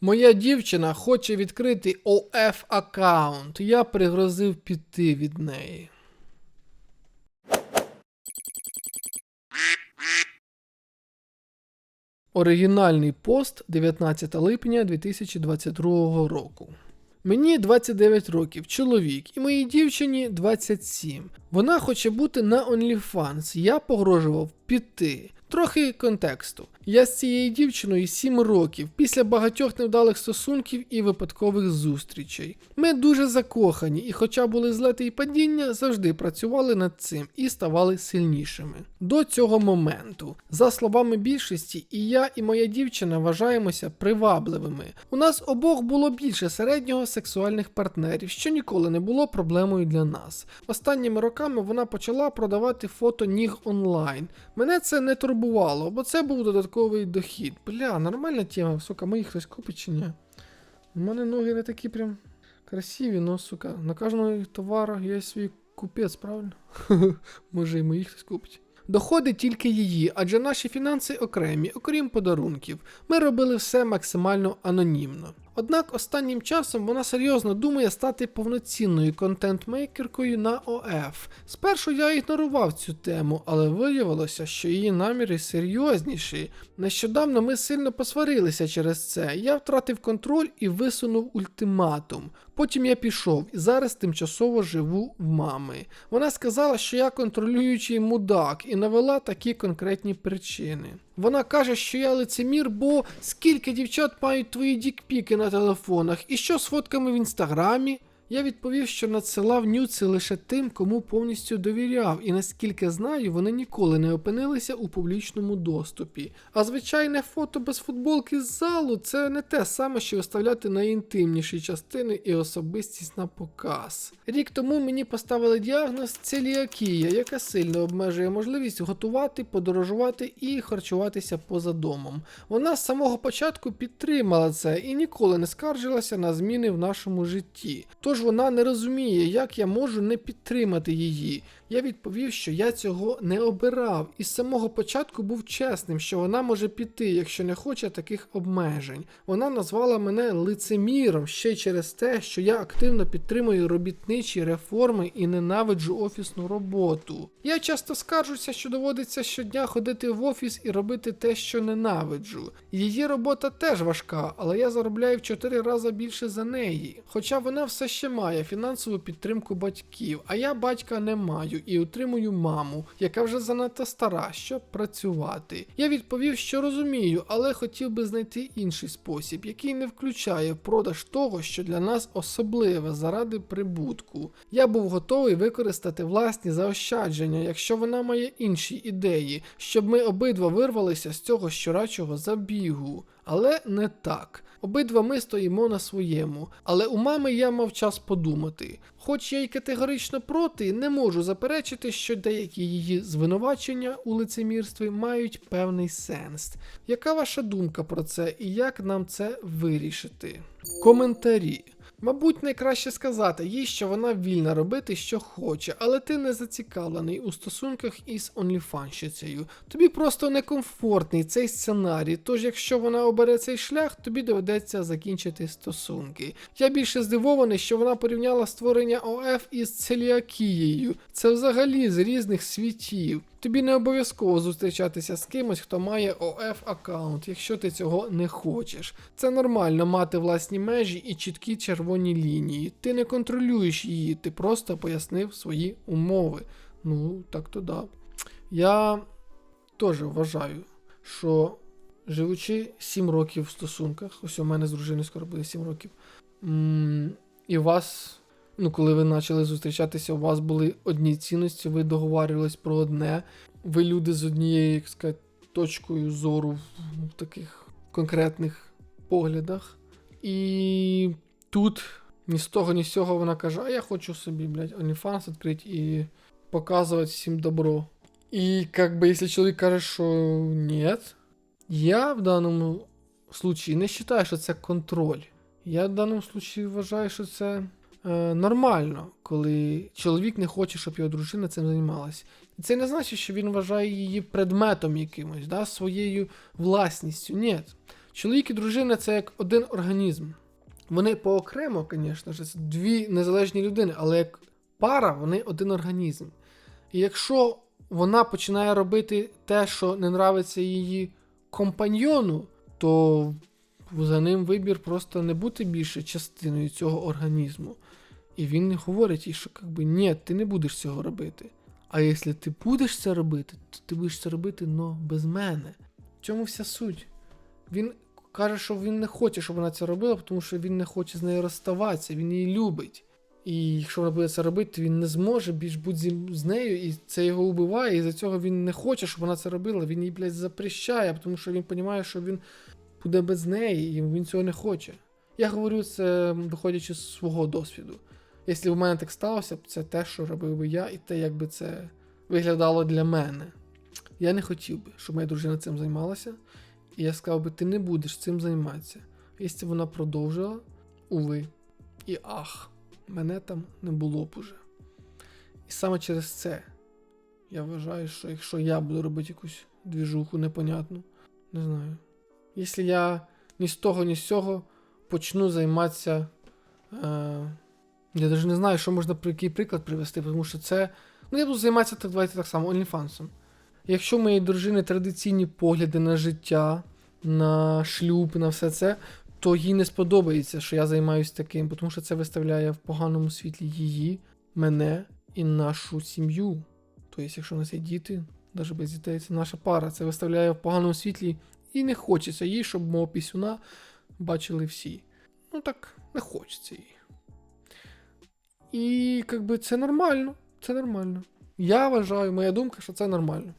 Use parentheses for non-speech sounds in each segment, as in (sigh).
Моя дівчина хоче відкрити OF аккаунт. Я пригрозив піти від неї. Оригінальний пост 19 липня 2022 року. Мені 29 років, чоловік, і моїй дівчині 27. Вона хоче бути на OnlyFans. Я погрожував піти. Трохи контексту. Я з цією дівчиною 7 років після багатьох невдалих стосунків і випадкових зустрічей. Ми дуже закохані, і, хоча були злети і падіння, завжди працювали над цим і ставали сильнішими. До цього моменту, за словами більшості, і я, і моя дівчина вважаємося привабливими. У нас обох було більше середнього сексуальних партнерів, що ніколи не було проблемою для нас. Останніми роками вона почала продавати фото ніг онлайн. Мене це не турбувало, бо це був додатковий дохід. Бля, нормальна тема, сука, мої хтось купить чи ні? У мене ноги не такі прям красиві, но, сука, на кожного товару є свій купець, правильно? (laughs) Може і мої хтось купить. Доходи тільки її, адже наші фінанси окремі, окрім подарунків. Ми робили все максимально анонімно. Однак останнім часом вона серйозно думає стати повноцінною контент-мейкеркою на ОФ. Спершу я ігнорував цю тему, але виявилося, що її наміри серйозніші. Нещодавно ми сильно посварилися через це. Я втратив контроль і висунув ультиматум. Потім я пішов і зараз тимчасово живу в мами. Вона сказала, що я контролюючий мудак і навела такі конкретні причини. Вона каже, що я лицемір, бо скільки дівчат мають твої дікпіки на телефонах, і що з фотками в інстаграмі. Я відповів, що надсилав нюци лише тим, кому повністю довіряв, і наскільки знаю, вони ніколи не опинилися у публічному доступі. А звичайне фото без футболки з залу це не те саме, що виставляти найінтимніші частини і особистість на показ. Рік тому мені поставили діагноз целіакія, яка сильно обмежує можливість готувати, подорожувати і харчуватися поза домом. Вона з самого початку підтримала це і ніколи не скаржилася на зміни в нашому житті. Тож вона не розуміє, як я можу не підтримати її. Я відповів, що я цього не обирав, і з самого початку був чесним, що вона може піти, якщо не хоче таких обмежень. Вона назвала мене лицеміром ще через те, що я активно підтримую робітничі реформи і ненавиджу офісну роботу. Я часто скаржуся, що доводиться щодня ходити в офіс і робити те, що ненавиджу. Її робота теж важка, але я заробляю в 4 рази більше за неї. Хоча вона все ще має фінансову підтримку батьків, а я батька не маю і утримую маму, яка вже занадто стара, щоб працювати. Я відповів, що розумію, але хотів би знайти інший спосіб, який не включає продаж того, що для нас особливе заради прибутку. Я був готовий використати власні заощадження, якщо вона має інші ідеї, щоб ми обидва вирвалися з цього щорачого забігу. Але не так. Обидва ми стоїмо на своєму, але у мами я мав час подумати. Хоч я й категорично проти, не можу заперечити, що деякі її звинувачення у лицемірстві мають певний сенс. Яка ваша думка про це і як нам це вирішити? Коментарі. Мабуть, найкраще сказати їй, що вона вільна робити, що хоче, але ти не зацікавлений у стосунках із онліфанщицею. Тобі просто некомфортний цей сценарій, тож якщо вона обере цей шлях, тобі доведеться закінчити стосунки. Я більше здивований, що вона порівняла створення ОФ із целіакією. Це взагалі з різних світів. Тобі не обов'язково зустрічатися з кимось, хто має ОФ аккаунт, якщо ти цього не хочеш. Це нормально мати власні межі і чіткі червоні лінії. Ти не контролюєш її, ти просто пояснив свої умови. Ну, так то да. Я теж вважаю, що живучи 7 років в стосунках, ось у мене з дружиною скоро буде 7 років, і у вас Ну, коли ви почали зустрічатися, у вас були одні цінності, ви договарювались про одне. Ви люди з однією, як сказати, точкою зору в таких конкретних поглядах. І тут ні з того, ні з цього вона каже: А я хочу собі, блядь, OnlyFans відкрити і показувати всім добро. І як би, якщо чоловік каже, що ні, я в даному случаї не вважаю, що це контроль. Я в даному случаї вважаю, що це е, нормально, коли чоловік не хоче, щоб його дружина цим займалася. І це не значить, що він вважає її предметом якимось, да, своєю власністю. Ні. Чоловік і дружина це як один організм. Вони поокремо, звісно ж, дві незалежні людини, але як пара, вони один організм. І якщо вона починає робити те, що не нравиться її компаньйону, то за ним вибір просто не бути більше частиною цього організму. І він не говорить їй, що якби, ні, ти не будеш цього робити. А якщо ти будеш це робити, то ти будеш це робити, но без мене. В цьому вся суть. Він каже, що він не хоче, щоб вона це робила, тому що він не хоче з нею розставатися, він її любить. І якщо вона буде це робити, то він не зможе більш бути з нею, і це його вбиває, і за цього він не хоче, щоб вона це робила. Він їй, блядь, запрещає, тому що він розуміє, що він буде без неї, і він цього не хоче. Я говорю це, виходячи з свого досвіду. Якщо в мене так сталося, це те, що робив би я, і те, як би це виглядало для мене. Я не хотів би, щоб моя дружина цим займалася. І я сказав би, ти не будеш цим займатися. Якщо вона продовжила, уви. І ах, мене там не було б уже. І саме через це я вважаю, що якщо я буду робити якусь двіжуху непонятну, не знаю. Якщо я ні з того, ні з цього почну займатися. Е- я навіть не знаю, що можна при який приклад привести, тому що це. Ну, я буду займатися так, давайте так само, OnlyFans. Якщо моєї дружини традиційні погляди на життя, на шлюб, на все це, то їй не сподобається, що я займаюся таким, тому що це виставляє в поганому світлі її, мене і нашу сім'ю. Тобто, якщо у нас є діти, навіть без дітей, це наша пара, це виставляє в поганому світлі і не хочеться їй, щоб мого пісюна бачили всі. Ну так, не хочеться їй. І якби це нормально. Це нормально. Я вважаю, моя думка, що це нормально.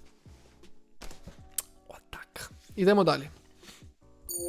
Ідемо далі.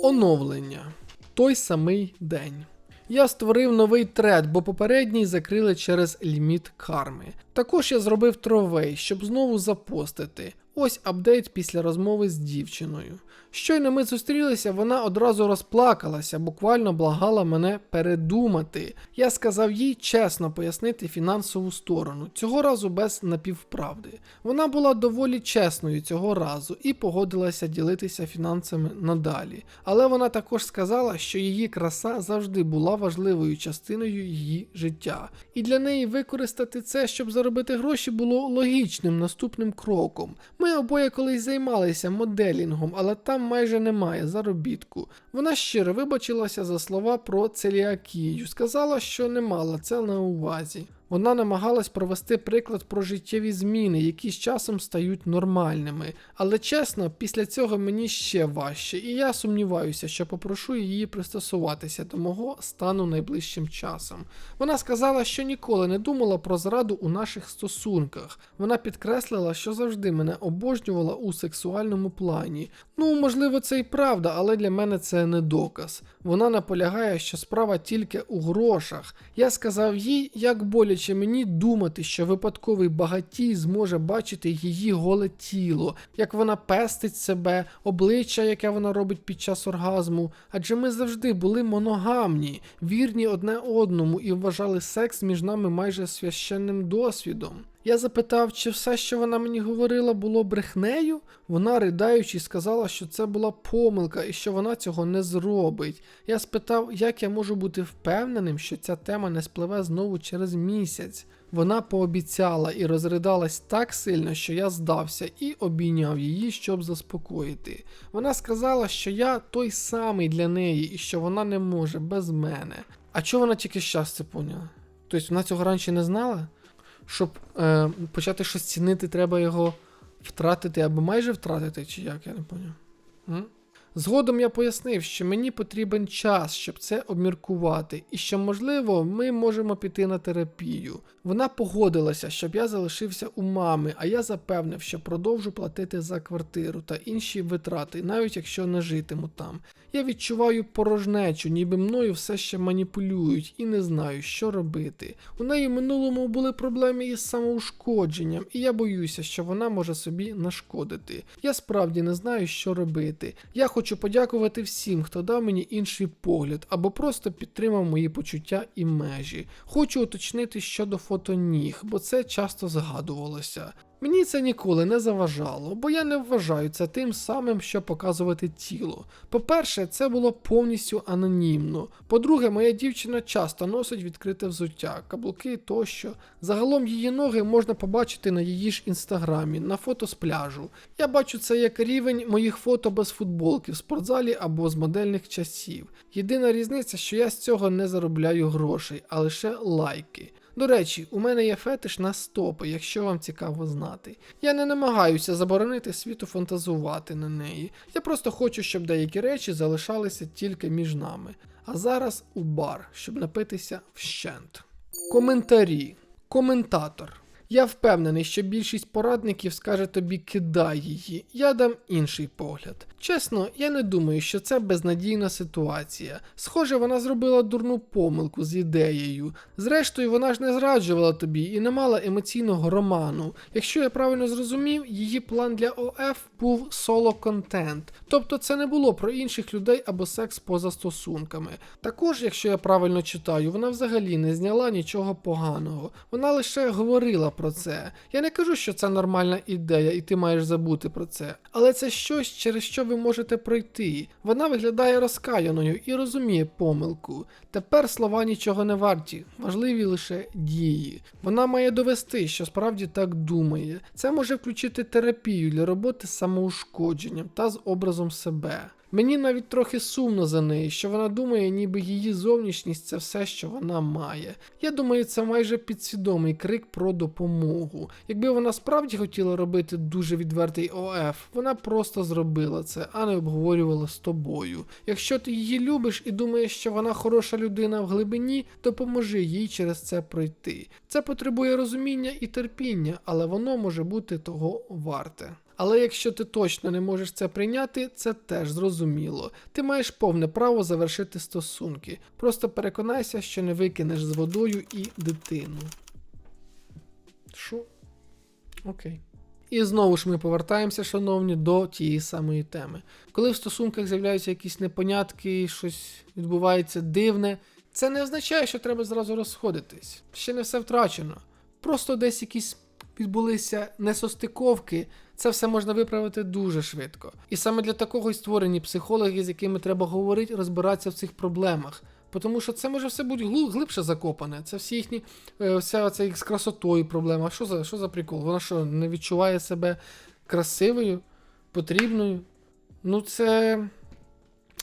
Оновлення. Той самий день. Я створив новий тред, бо попередній закрили через ліміт карми. Також я зробив тровей, щоб знову запостити. Ось апдейт після розмови з дівчиною. Щойно ми зустрілися, вона одразу розплакалася, буквально благала мене передумати. Я сказав їй чесно пояснити фінансову сторону, цього разу без напівправди. Вона була доволі чесною цього разу і погодилася ділитися фінансами надалі. Але вона також сказала, що її краса завжди була важливою частиною її життя, і для неї використати це, щоб заробити гроші, було логічним наступним кроком. Ми обоє колись займалися моделінгом, але там майже немає заробітку. Вона щиро вибачилася за слова про целіакію, сказала, що не мала це на увазі. Вона намагалась провести приклад про життєві зміни, які з часом стають нормальними. Але чесно, після цього мені ще важче, і я сумніваюся, що попрошу її пристосуватися до мого стану найближчим часом. Вона сказала, що ніколи не думала про зраду у наших стосунках. Вона підкреслила, що завжди мене обожнювала у сексуальному плані. Ну, можливо, це і правда, але для мене це не доказ. Вона наполягає, що справа тільки у грошах. Я сказав їй, як боляче мені думати, що випадковий багатій зможе бачити її голе тіло, як вона пестить себе, обличчя, яке вона робить під час оргазму. Адже ми завжди були моногамні, вірні одне одному і вважали секс між нами майже священним досвідом. Я запитав, чи все, що вона мені говорила, було брехнею. Вона, ридаючи, сказала, що це була помилка і що вона цього не зробить. Я спитав, як я можу бути впевненим, що ця тема не спливе знову через місяць. Вона пообіцяла і розридалась так сильно, що я здався і обійняв її, щоб заспокоїти. Вона сказала, що я той самий для неї і що вона не може без мене. А чого вона тільки щас поняла? Тобто вона цього раніше не знала? Щоб е, почати щось цінити, треба його втратити або майже втратити, чи як, я не поняв. Згодом я пояснив, що мені потрібен час, щоб це обміркувати, і що, можливо, ми можемо піти на терапію. Вона погодилася, щоб я залишився у мами, а я запевнив, що продовжу платити за квартиру та інші витрати, навіть якщо не житиму там. Я відчуваю порожнечу, ніби мною все ще маніпулюють і не знаю, що робити. У неї в минулому були проблеми із самоушкодженням, і я боюся, що вона може собі нашкодити. Я справді не знаю, що робити. Я хочу подякувати всім, хто дав мені інший погляд або просто підтримав мої почуття і межі. Хочу уточнити щодо фото ніг, бо це часто згадувалося. Мені це ніколи не заважало, бо я не вважаю це тим самим, що показувати тіло. По-перше, це було повністю анонімно. По-друге, моя дівчина часто носить відкрите взуття, каблуки тощо. Загалом її ноги можна побачити на її ж інстаграмі, на фото з пляжу. Я бачу це як рівень моїх фото без футболки в спортзалі або з модельних часів. Єдина різниця, що я з цього не заробляю грошей, а лише лайки. До речі, у мене є фетиш на стопи, якщо вам цікаво знати. Я не намагаюся заборонити світу фантазувати на неї. Я просто хочу, щоб деякі речі залишалися тільки між нами. А зараз у бар, щоб напитися вщент. Коментарі. Коментатор. Я впевнений, що більшість порадників скаже тобі кидай її. Я дам інший погляд. Чесно, я не думаю, що це безнадійна ситуація. Схоже, вона зробила дурну помилку з ідеєю. Зрештою, вона ж не зраджувала тобі і не мала емоційного роману. Якщо я правильно зрозумів, її план для ОФ був соло-контент. Тобто це не було про інших людей або секс поза стосунками. Також, якщо я правильно читаю, вона взагалі не зняла нічого поганого. Вона лише говорила про це. Я не кажу, що це нормальна ідея, і ти маєш забути про це. Але це щось, через що ви можете пройти. Вона виглядає розкаяною і розуміє помилку. Тепер слова нічого не варті, важливі лише дії. Вона має довести, що справді так думає. Це може включити терапію для роботи з самоушкодженням та з образом себе. Мені навіть трохи сумно за неї, що вона думає, ніби її зовнішність це все, що вона має. Я думаю, це майже підсвідомий крик про допомогу. Якби вона справді хотіла робити дуже відвертий ОФ, вона просто зробила це, а не обговорювала з тобою. Якщо ти її любиш і думаєш, що вона хороша людина в глибині, допоможи їй через це пройти. Це потребує розуміння і терпіння, але воно може бути того варте. Але якщо ти точно не можеш це прийняти, це теж зрозуміло. Ти маєш повне право завершити стосунки. Просто переконайся, що не викинеш з водою і дитину. Що? Окей. І знову ж ми повертаємося, шановні, до тієї самої теми. Коли в стосунках з'являються якісь непонятки, щось відбувається дивне, це не означає, що треба зразу розходитись. Ще не все втрачено. Просто десь якісь відбулися несостиковки, це все можна виправити дуже швидко. І саме для такого й створені психологи, з якими треба говорити, розбиратися в цих проблемах. Тому що це може все бути глибше закопане. Це всі їхні, е, вся ця їх з красотою проблема. Що за, що за прикол? Вона що, не відчуває себе красивою, потрібною? Ну, це.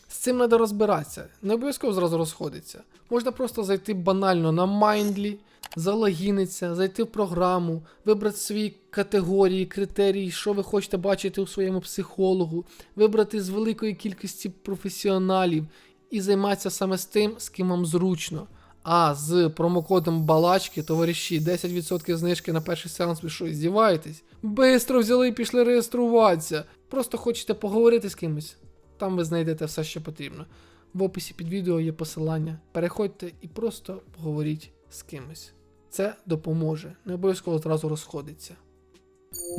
З цим треба розбиратися. Не обов'язково зразу розходиться. Можна просто зайти банально на Mindly, залогінитися, зайти в програму, вибрати свої категорії, критерії, що ви хочете бачити у своєму психологу, вибрати з великої кількості професіоналів і займатися саме з тим, з ким вам зручно. А з промокодом балачки, товариші, 10% знижки на перший сеанс, ви що, здіваєтесь? Бистро взяли і пішли реєструватися. Просто хочете поговорити з кимось. Там ви знайдете все, що потрібно. В описі під відео є посилання. Переходьте і просто поговоріть з кимось. Це допоможе. Не обов'язково одразу розходиться.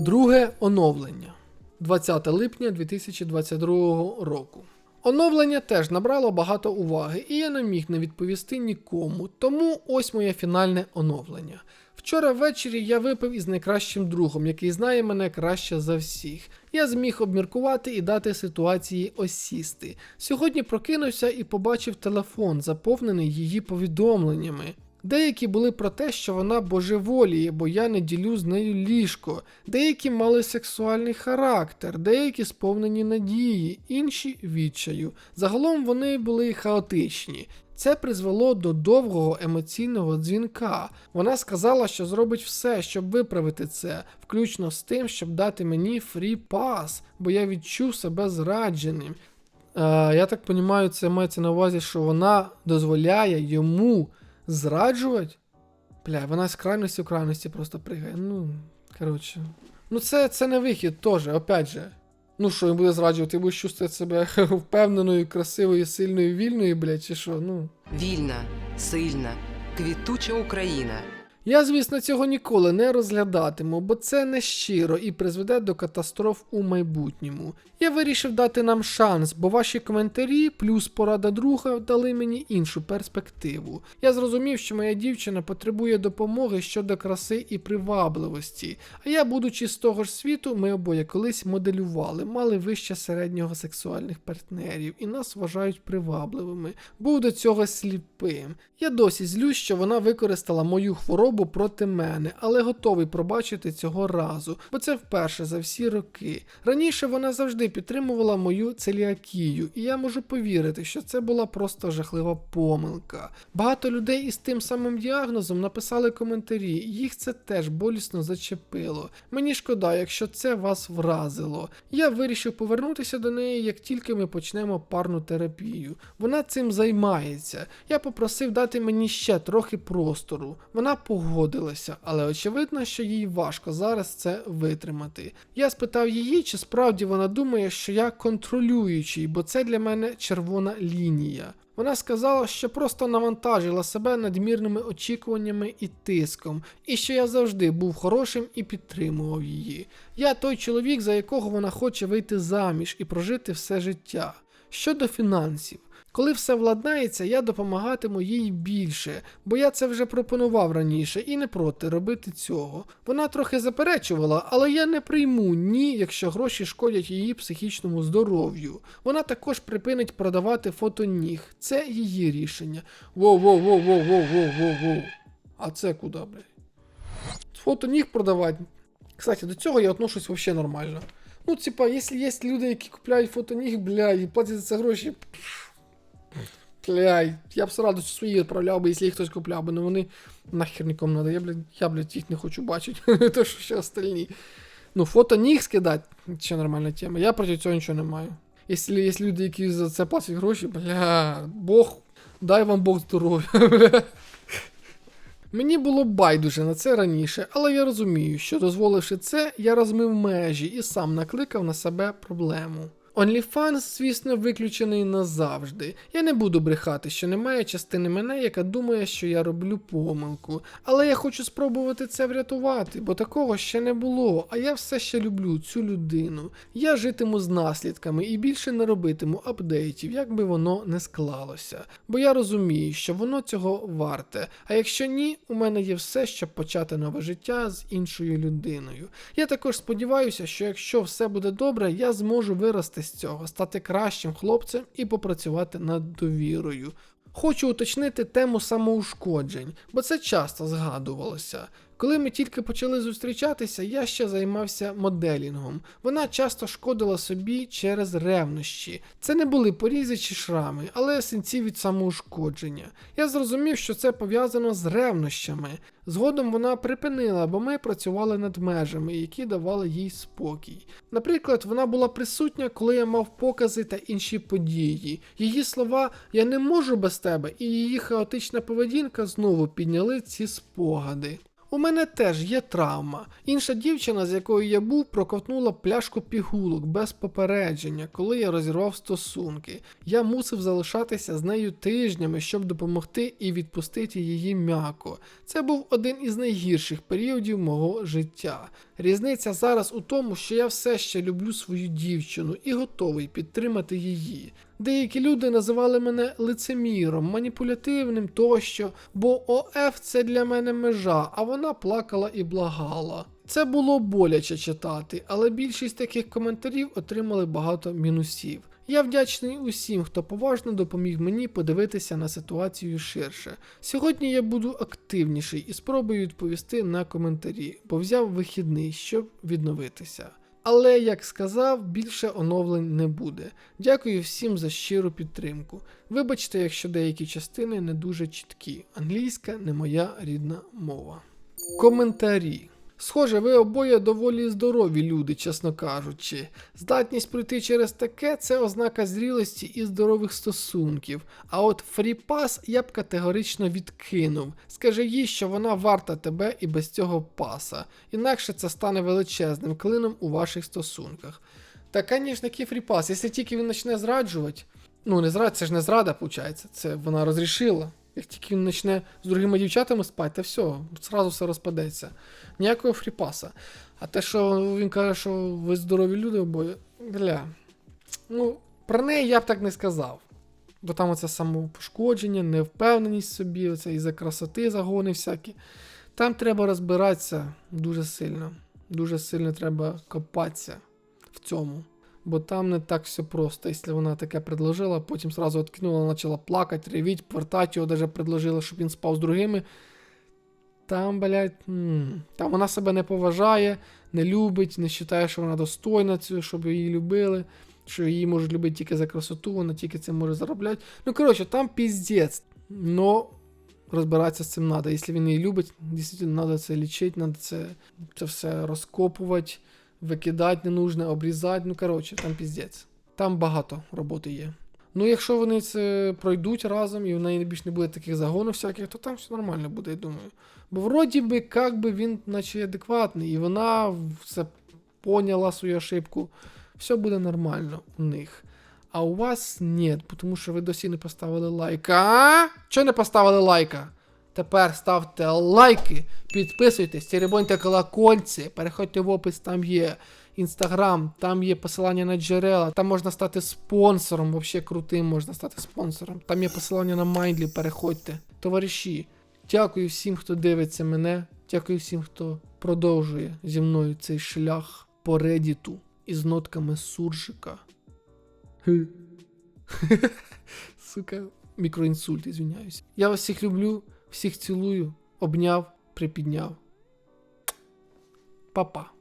Друге оновлення 20 липня 2022 року. Оновлення теж набрало багато уваги, і я не міг не відповісти нікому, тому ось моє фінальне оновлення. Вчора ввечері я випив із найкращим другом, який знає мене краще за всіх. Я зміг обміркувати і дати ситуації осісти. Сьогодні прокинувся і побачив телефон, заповнений її повідомленнями. Деякі були про те, що вона божеволіє, бо я не ділю з нею ліжко. Деякі мали сексуальний характер, деякі сповнені надії, інші відчаю. Загалом вони були хаотичні. Це призвело до довгого емоційного дзвінка. Вона сказала, що зробить все, щоб виправити це, включно з тим, щоб дати мені фрі пас, бо я відчув себе зрадженим. Е, я так розумію, це мається на увазі, що вона дозволяє йому зраджувати. Бля, вона з крайності в крайності просто пригає. Ну, коротше. Ну, це, це не вихід теж, опять же. Ну що, він буде зраджувати, ти будеш чувствувати себе (laughs) впевненою, красивою, сильною, вільною, блядь, чи що, ну. Вільна, сильна, квітуча Україна. Я, звісно, цього ніколи не розглядатиму, бо це не щиро і призведе до катастроф у майбутньому. Я вирішив дати нам шанс, бо ваші коментарі плюс порада друга дали мені іншу перспективу. Я зрозумів, що моя дівчина потребує допомоги щодо краси і привабливості. А я, будучи з того ж світу, ми обоє колись моделювали, мали вище середнього сексуальних партнерів і нас вважають привабливими. Був до цього сліпим. Я досі злюсь, що вона використала мою хворобу проти мене, але готовий пробачити цього разу, бо це вперше за всі роки. Раніше вона завжди підтримувала мою целіакію, і я можу повірити, що це була просто жахлива помилка. Багато людей із тим самим діагнозом написали коментарі, їх це теж болісно зачепило. Мені шкода, якщо це вас вразило. Я вирішив повернутися до неї, як тільки ми почнемо парну терапію. Вона цим займається. Я попросив дати мені ще трохи простору. Вона погодилася, але очевидно, що їй важко зараз це витримати. Я спитав її, чи справді вона думає, що я контролюючий, бо це для мене червона лінія. Вона сказала, що просто навантажила себе надмірними очікуваннями і тиском, і що я завжди був хорошим і підтримував її. Я той чоловік, за якого вона хоче вийти заміж і прожити все життя. Щодо фінансів. Коли все владнається, я допомагатиму їй більше, бо я це вже пропонував раніше і не проти робити цього. Вона трохи заперечувала, але я не прийму ні, якщо гроші шкодять її психічному здоров'ю. Вона також припинить продавати фото ніг. Це її рішення. Воу, воу, воу, воу, воу, воу, воу. А це куди, блядь? Фото ніг продавати. Кстати, до цього я отношусь вообще нормально. Ну, типа, якщо є люди, які купляють фото ніг, бля, і платять за це гроші. Бля, я б з радістю свої відправляв би, якщо їх хтось купляв би, але вони нахер нікому надо. Я, блядь, я, блядь, їх не хочу бачити. (laughs) То що ще остальні. Ну, фото ніг скидати, ще нормальна тема. Я проти цього нічого не маю. Якщо є люди, які за це платять гроші, бля, Бог, дай вам Бог здоров'я, (laughs) бля. Мені було байдуже на це раніше, але я розумію, що дозволивши це, я розмив межі і сам накликав на себе проблему. OnlyFans, звісно, виключений назавжди. Я не буду брехати, що немає частини мене, яка думає, що я роблю помилку. Але я хочу спробувати це врятувати, бо такого ще не було. А я все ще люблю цю людину. Я житиму з наслідками і більше не робитиму апдейтів, як би воно не склалося. Бо я розумію, що воно цього варте. А якщо ні, у мене є все, щоб почати нове життя з іншою людиною. Я також сподіваюся, що якщо все буде добре, я зможу вирости з цього, стати кращим хлопцем і попрацювати над довірою. Хочу уточнити тему самоушкоджень, бо це часто згадувалося. Коли ми тільки почали зустрічатися, я ще займався моделінгом. Вона часто шкодила собі через ревнощі. Це не були порізи чи шрами, але синці від самоушкодження. Я зрозумів, що це пов'язано з ревнощами. Згодом вона припинила, бо ми працювали над межами, які давали їй спокій. Наприклад, вона була присутня, коли я мав покази та інші події. Її слова Я не можу без тебе і її хаотична поведінка знову підняли ці спогади. У мене теж є травма. Інша дівчина, з якою я був, проковтнула пляшку пігулок без попередження, коли я розірвав стосунки. Я мусив залишатися з нею тижнями, щоб допомогти і відпустити її м'яко. Це був один із найгірших періодів мого життя. Різниця зараз у тому, що я все ще люблю свою дівчину і готовий підтримати її. Деякі люди називали мене лицеміром, маніпулятивним тощо, бо ОФ це для мене межа, а вона плакала і благала. Це було боляче читати, але більшість таких коментарів отримали багато мінусів. Я вдячний усім, хто поважно допоміг мені подивитися на ситуацію ширше. Сьогодні я буду активніший і спробую відповісти на коментарі, бо взяв вихідний, щоб відновитися. Але, як сказав, більше оновлень не буде. Дякую всім за щиру підтримку. Вибачте, якщо деякі частини не дуже чіткі. Англійська не моя рідна мова. Коментарі. Схоже, ви обоє доволі здорові люди, чесно кажучи. Здатність пройти через таке це ознака зрілості і здорових стосунків. А от фріпас я б категорично відкинув. Скажи їй, що вона варта тебе і без цього паса. Інакше це стане величезним клином у ваших стосунках. Та, звісно, який фріпас, якщо тільки він почне зраджувати. Ну, не зрад, це ж не зрада, виходить, це вона розрішила. Як тільки він почне з другими дівчатами спати, та все, зразу все розпадеться. Ніякого фріпаса. А те, що він каже, що ви здорові люди обоє, бля. Ну, про неї я б так не сказав. Бо там оце самопошкодження, невпевненість в собі, оце із-за красоти загони всякі. Там треба розбиратися дуже сильно. Дуже сильно треба копатися в цьому. Бо там не так все просто. Якщо вона таке предложила, потім сразу відкинула, почала плакати, ревіть, повертати його, навіть предложила, щоб він спав з другими. Там, блядь, там вона себе не поважає, не любить, не вважає, що вона достойна щоб її любили, що її можуть любити тільки за красоту, вона тільки це може заробляти. Ну, коротше, там піздець. Но розбиратися з цим треба. Якщо він її любить, дійсно треба це лічити, треба це, це все розкопувати, викидати ненужне, обрізати. Ну, коротше, там піздець. Там багато роботи є. Ну, якщо вони це пройдуть разом і в неї більш не буде таких загонів всяких, то там все нормально буде, я думаю. Бо вроді би, як би він наче адекватний, і вона все поняла свою ошибку. Все буде нормально у них. А у вас ні, тому що ви досі не поставили лайка. А? Чого не поставили лайка? Тепер ставте лайки, підписуйтесь, теребоньте колокольці, переходьте в опис, там є інстаграм, там є посилання на джерела, там можна стати спонсором, взагалі крутим можна стати спонсором. Там є посилання на Майндлі, переходьте. Товариші, дякую всім, хто дивиться мене. Дякую всім, хто продовжує зі мною цей шлях по редіту із нотками суржика. (laughs) Сука, мікроінсульт, извиняюсь. Я вас всіх люблю, всіх цілую, обняв, припідняв. Па-па.